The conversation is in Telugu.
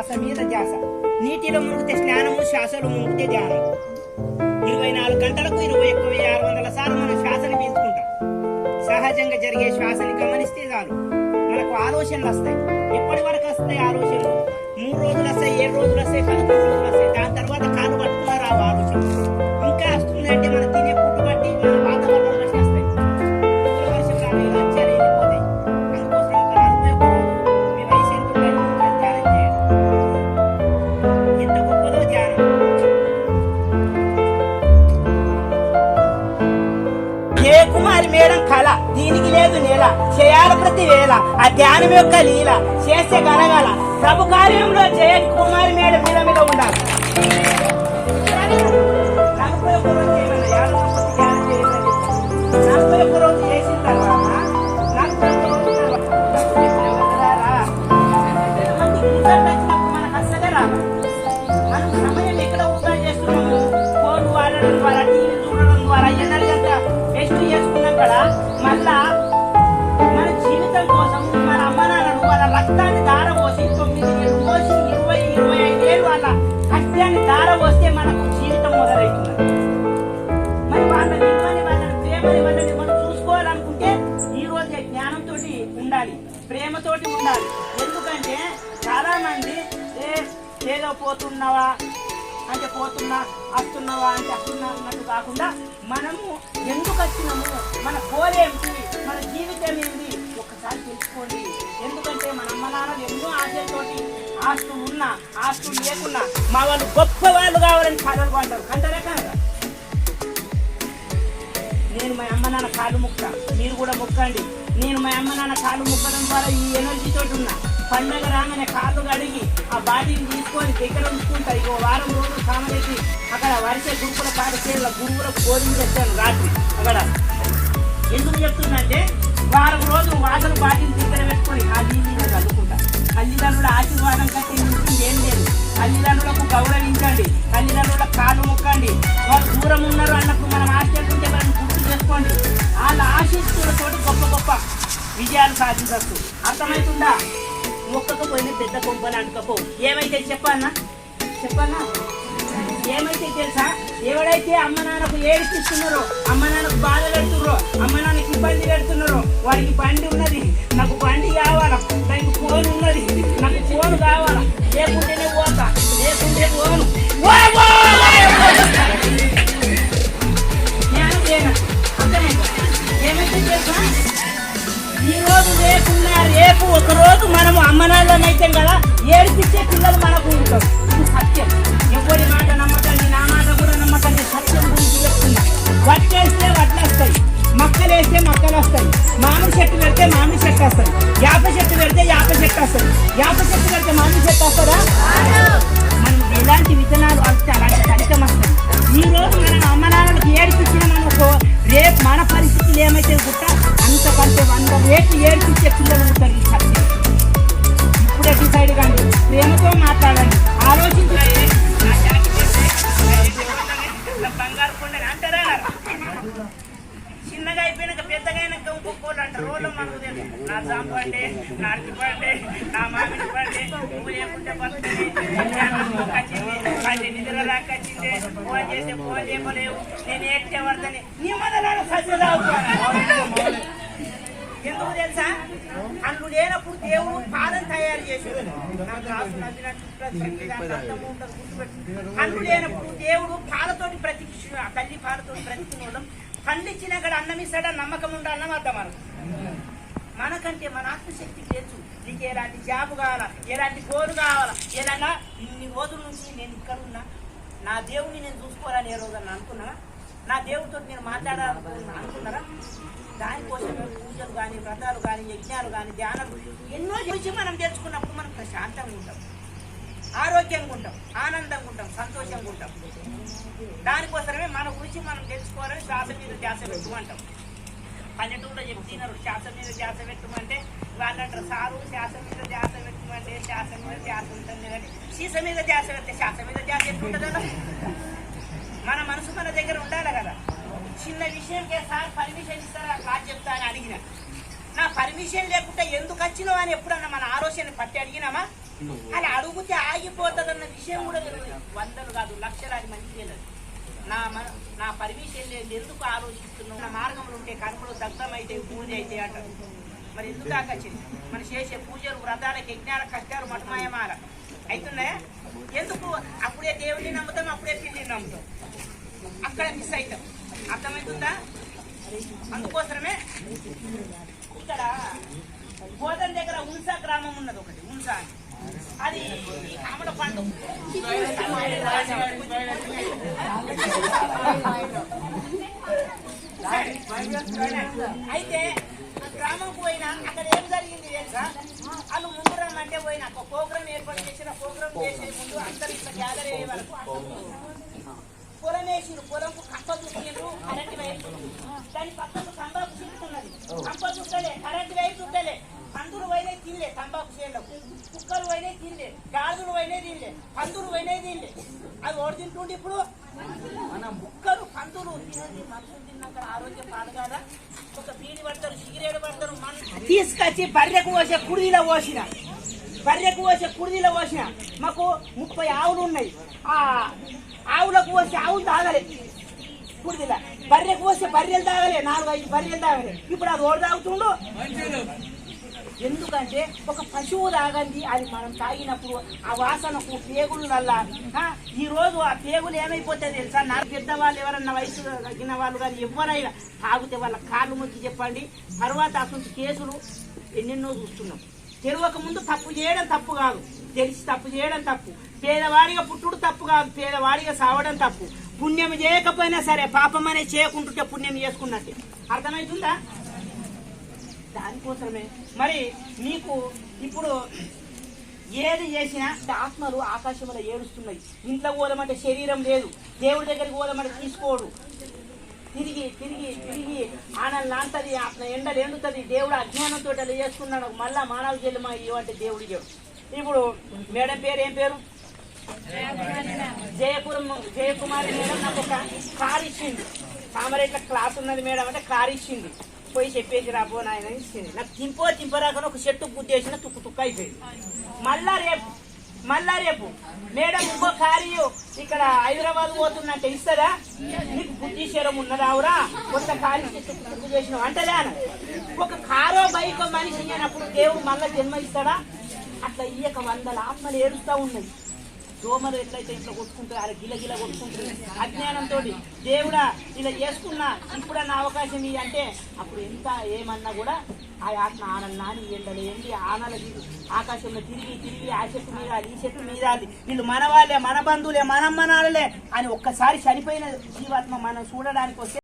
శ్వాస మీద ధ్యాస. నీటిలో మునిగితే స్నానము శ్వాసలో మునిగితే ధ్యానం. ఇరవై నాలుగు గంటలకు ఇరవై ఒక్క వెయ్యి ఆరు వందల సార్లు మనం శ్వాసను పీల్చుకుంటాం. సహజంగా జరిగే శ్వాసని గమనిస్తే చాలు. మనకు ఆలోచనలు వస్తాయి. ఎప్పటి వరకు వస్తాయి ఆలోచనలు? మూడు రోజులు వస్తాయి ఏడు రోజులు వస్తాయి పదకొండు రోజులు వస్తాయి. దాని తర్వాత కాలు పట్టుకున్నారు ఆ ఆలోచన ఇంకా వస్తుందంటే మనం తినే వేళ ఆ ధ్యానం యొక్క లీల చేస్తే గనగల ప్రభు కార్యంలో జయ కుమారి మనము ఎందుకు వచ్చినాము మన కోరేమిటి మన జీవితం ఏంటి ఒక్కసారి తెలుసుకోండి. ఎందుకంటే మన అమ్మ నాన్నలు ఎన్నో ఆశతోటి ఆస్తులు ఉన్నా ఆస్తులు లేకున్నా మా వాళ్ళు గొప్ప వాళ్ళు కావాలని కథలు అంటారు కంటారే కనుక నేను మా అమ్మ నాన్న కాలు ముక్క మీరు కూడా ముక్కండి. నేను మా అమ్మ నాన్న కాలు ముక్కడం ద్వారా ఈ ఎనర్జీ తోటి ఉన్నా. పండగ రాగానే కాళ్ళు కడిగి ఆ బాడీని తీసుకొని దగ్గర ఉంచుకుంటా ఇక వారం రోజులు కామలేసి అక్కడ వరిసే గురుకుల పాఠశాల గురువులకు భోజనం చేస్తాను రాత్రి. అక్కడ ఎందుకు చెప్తుందంటే వారం రోజులు వాసన బాడీని దగ్గర పెట్టుకొని ఆ నీళ్ళు చదువుకుంటా తల్లిదండ్రుల ఆశీర్వాదం కంటే ముందు ఏం లేదు. తల్లిదండ్రులకు గౌరవించండి. తల్లిదండ్రుల కాళ్ళు మొక్కండి. వాళ్ళు దూరం ఉన్నారు అన్నప్పుడు మనం ఆశ్చర్యంటే మనం గుర్తు చేసుకోండి. వాళ్ళ ఆశీస్సులతో గొప్ప గొప్ప విజయాలు సాధించవచ్చు. అర్థమవుతుందా? మొక్కకపోయినా పెద్ద కొంపలు అంటుకపో ఏమైతే చెప్పన్నా? చెప్పన్నా? ఏమైతే తెలుసా? ఎవడైతే అమ్మ నాన్నకు ఏడిపిస్తున్నారో అమ్మ నాన్నకు బాధ పెడుతున్నారో అమ్మ నాన్నకి ఇబ్బంది పెడుతున్నారో వాడికి బండి ఉన్నది. నాకు బండి కావాలా? దానికి ఫోన్ నేను ఏడ్చే నీ ఎందుకు తెలుసా అల్లు లేనప్పుడు దేవుడు పాదం తయారు చేసేది నాకు రాసు నవ్వినట్టు లేనప్పుడు దేవుడు పాలతోటి ప్రతి తల్లి పాలతోటి ప్రతికి పండించిన అక్కడ అన్నం ఇస్తాడా నమ్మకం ఉండాలని అర్థం మనం మనకంటే మన ఆత్మశక్తి తెలుసు నీకు ఎలాంటి జాబ్ కావాలా ఎలాంటి కోరు కావాలా ఎలాగా ఇన్ని రోజుల నుంచి నేను ఇక్కడ ఉన్నా. నా దేవుడిని నేను చూసుకోవాలని ఏ రోజు అనుకున్నానా నా దేవుడితో నేను మాట్లాడాలనుకున్నా అనుకున్నారా దానికోసం పూజలు కానీ వ్రతాలు కానీ యజ్ఞాలు కానీ ధ్యానాలు ఎన్నో చేసి మనం తెలుసుకున్నప్పుడు మనం ప్రశాంతంగా ఉంటాం. ఆరోగ్యంగా ఉంటాం. ఆనందంగా ఉంటాం. సంతోషంగా ఉంటాం. దానికోసమే మన గురించి మనం తెలుసుకోవాలని శ్వాస మీద ధ్యాస పెట్టుకుంటాం పల్లెటూరులో చెప్తున్నారు శ్వాస మీద ధ్యాస పెట్టమంటే వాళ్ళు అంటారు సారు శ్వాస మీద ధ్యాస పెట్టమంటే శ్వాస మీద ధ్యాస ఉంటుంది కానీ సీస మీద ధ్యాస పెడితే శ్వాస మీద ధ్యాస ఎట్లుంటుంది కదా మన మనసు మన దగ్గర ఉండాలి కదా. చిన్న విషయంకే సార్ పర్మిషన్ ఇస్తారా? క్లాస్ చెప్తా అని అడిగిన. నా పర్మిషన్ లేకుండా ఎందుకు వచ్చినావు అని ఎప్పుడన్నా మన ఆలోచన పట్టి అడిగినామా? అని అడుగుతే ఆగిపోతుందన్న విషయం కూడా తెలియదు. వందలు కాదు లక్షలాది మంది తెలియదు. నా మ- నా పర్మిషన్ లేదు. ఎందుకు ఆలోచిస్తున్నావు? నా మార్గంలో ఉంటే కనుమలు దగ్ధమైతే పూజ అయితే అంటారు. మరి ఎందుకు దాకా మన చేసే పూజలు వ్రతాలకు యజ్ఞాల కష్టాలు మఠమయమాల అవుతున్నాయా ఎందుకు? అప్పుడే దేవుడిని నమ్ముతాం అప్పుడే పిల్లిని నమ్ముతాం. అక్కడ మిస్ అవుతాం అర్థమవుతుందా అందుకోసమే ఇక్కడ గోదం దగ్గర ఉన్సా గ్రామం ఉన్నది ఒకటి ఉన్సా అని. అది ఈ పండు అయితే గ్రామం పోయినా అక్కడ ఏం జరిగింది తెలుసా? వాళ్ళు ముందు రమ్మంటే పోయినా ఒక ప్రోగ్రామ్ ఏర్పాటు చేసిన ప్రోగ్రామ్ చేసే ముందు అందరు ఇట్లా గ్యాదర్ అయ్యే వరకు పొలం వేసిండ్రు పొలంకు కప్ప చుట్టిండ్రు కరెంట్ వైపు. దాని పక్కకు కంప చుట్టున్నది. కంప చుట్టలే కరెంట్ వైపు చుట్టలే. పందులు పోయినాయి తినలే. తంబాకు చేనులకు కుక్కలు పోయినాయి తినలే. గాజులు పోయినాయి తినలే. పందులు పోయినాయి తినలే. అది ఓడి తింటుండే ఇప్పుడు. మన ముక్కలు పందులు తినండి. మనుషులు తిన్నాక ఆరోగ్యం పాడు కాదా? ఒక బీడి పడతారు సిగరేట్ పడతారు మన తీసుకొచ్చి బర్రెకు పోసే కుడిలో పోసిన. బర్రెకు పోసే కుడిలో పోసిన. మాకు ముప్పై ఆవులు ఉన్నాయి. ఆ ఆవులకు పోసే ఆవులు తాగలే. కుడిదిలా. బర్రెకు పోసే బర్రెలు తాగలే. నాలుగు ఐదు బర్రెలు తాగలే. ఇప్పుడు అది ఓడి తాగుతుండు? ఎందుకంటే ఒక పశువు తాగంది అది మనం తాగినప్పుడు ఆ వాసనకు పేగులు వల్ల ఈరోజు ఈ రోజు ఆ పేగులు ఏమైపోతాయి తెలుసా? నా పెద్ద వాళ్ళు ఎవరన్నా వయసు తగ్గిన వాళ్ళు కానీ ఎవరైనా తాగితే వాళ్ళ కాళ్ళు మొక్కి చెప్పండి. తర్వాత అసలు కేసులు ఎన్నెన్నో చూస్తున్నాం. తెలియక ముందు తప్పు చేయడం తప్పు కాదు. తెలిసి తప్పు చేయడం తప్పు. పేదవాడిగా పుట్టుడు తప్పు కాదు. పేదవాడిగా సావడం తప్పు. పుణ్యం చేయకపోయినా సరే పాపం అనేది చేయకుంటుంటే పుణ్యం చేసుకున్నట్టే. అర్థమవుతుందా దానికోసమే. మరి మీకు ఇప్పుడు ఏది చేసినా ఆత్మలు ఆకాశంలో ఏడుస్తున్నాయి. ఇంట్లో పోదామంటే శరీరం లేదు. దేవుడి దగ్గరికి పోదామంటే తీసుకోడు. తిరిగి తిరిగి తిరిగి ఆనలు నాంతది ఆత్మ ఎండలు ఎండుతుంది. దేవుడు అజ్ఞానంతో అలా చేసుకున్నాడు మళ్ళా మానవ జన్మ ఇవ్వంటే దేవుడి దేవుడు ఇప్పుడు మేడం పేరు ఏం పేరు? జయపురం జయకుమారి మేడం నాకు ఒక కార్ ఇచ్చింది. కామరేట్ల క్లాస్ ఉన్నది మేడం అంటే కార్ ఇచ్చింది. పోయి చెప్పేసి రాబో నాయన ఇచ్చింది నాకు తింపో తింపరాకని ఒక చెట్టు గుద్దేసిన తుక్కు తుక్కు అయిపోయింది. మళ్ళా రేపు మళ్ళా రేపు మేడం ఇంకో కారు ఇక్కడ హైదరాబాద్ పోతున్నట్టే ఇస్తారా నీకు బుద్ధీశ్వరం ఉన్నదావురా కొత్త కారు ఇచ్చి తుక్కు తుక్కు చేసినావు ఒక కారో బైకో మనిషి అయినప్పుడు దేవుడు మళ్ళా జన్మ ఇస్తాడా? అట్లా ఇయ్యక వందల ఆత్మలు ఏడుస్తా ఉన్నాయి. దోమలు ఎట్లయితే ఇట్లా కొట్టుకుంటారు అలా గిల గిల కొట్టుకుంటారు. అజ్ఞానంతో దేవుడా ఇలా చేసుకున్నా ఇప్పుడు అవకాశం ఇది అంటే అప్పుడు ఎంత ఏమన్నా కూడా ఆ ఆత్మ ఆనలు నాని ఎండలు ఎండి ఆనల ఆకాశంలో తిరిగి తిరిగి ఆ చెట్టు మీద ఈ చెట్టు మీద వీళ్ళు మన వాళ్ళే మన బంధువులే మనమ్మనాలలే అని ఒక్కసారి చనిపోయిన జీవాత్మ మనం చూడడానికి వస్తే